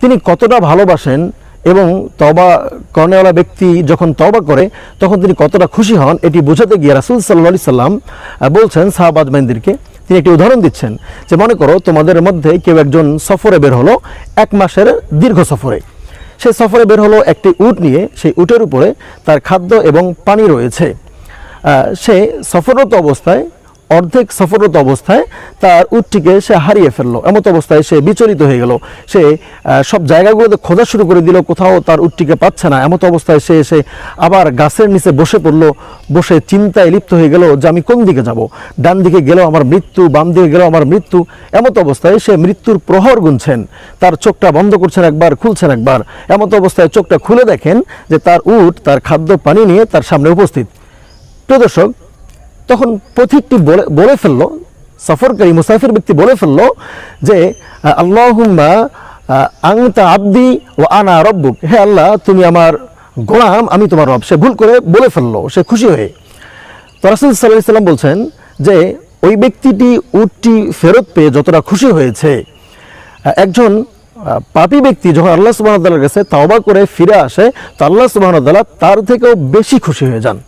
তিনি কতটা ভালোবাসেন এবং তবা কর্নেওয়ালা ব্যক্তি যখন তবা করে, তখন তিনি কতটা খুশি হন, এটি বোঝাতে গিয়ে রাসুল সাল্লা সাল্লাম বলছেন সাহাবাদ মাইন্দিরকে তিনি একটি উদাহরণ দিচ্ছেন যে মনে করো তোমাদের মধ্যে কেউ একজন সফরে বের হলো এক মাসের দীর্ঘ সফরে। সে সফরে বের হলো একটি উট নিয়ে, সেই উটের উপরে তার খাদ্য এবং পানি রয়েছে। সে সফররত অবস্থায় অর্ধেক সফররত অবস্থায় তার উটটিকে সে হারিয়ে ফেলল। এমত অবস্থায় সে বিচলিত হয়ে গেল। সে সব জায়গাগুলোতে খোঁজা শুরু করে দিল, কোথাও তার উটটিকে পাচ্ছে না। এমত অবস্থায় সে এসে আবার গাছের নিচে বসে পড়ল। বসে চিন্তায় লিপ্ত হয়ে গেল যে আমি কোন দিকে যাব? ডান দিকে গেলেও আমার মৃত্যু, বাম দিকে গেলেও আমার মৃত্যু। এমত অবস্থায় সে মৃত্যুর প্রহর গুনছেন। তার চোখটা বন্ধ করছেন একবার, খুলছেন একবার। এমত অবস্থায় চোখটা খুলে দেখেন যে তার উট, তার খাদ্য, পানি নিয়ে তার সামনে উপস্থিত। প্রিয় দর্শক তখন পথিকটি বলে ফেলল, সফরকারী মুসাফির ব্যক্তি বলে ফেলল যে, আল্লাহুম্মা আংতা আব্দি ও আনা রব্বুক। হে আল্লাহ, তুমি আমার গোলাম, আমি তোমার রব। সে ভুল করে বলে ফেলল, সে খুশি হয়ে। তো রাসুল সাল্লাহ সাল্লাম বলছেন যে, ওই ব্যক্তিটি উটটি ফেরত পেয়ে যতটা খুশি হয়েছে। একজন পাপী ব্যক্তি যখন আল্লাহ সুবাহতাল্লার কাছে তাওবা করে ফিরে আসে, তো আল্লাহ সুবাহতাল্লাহ তার থেকেও বেশি খুশি হয়ে যান।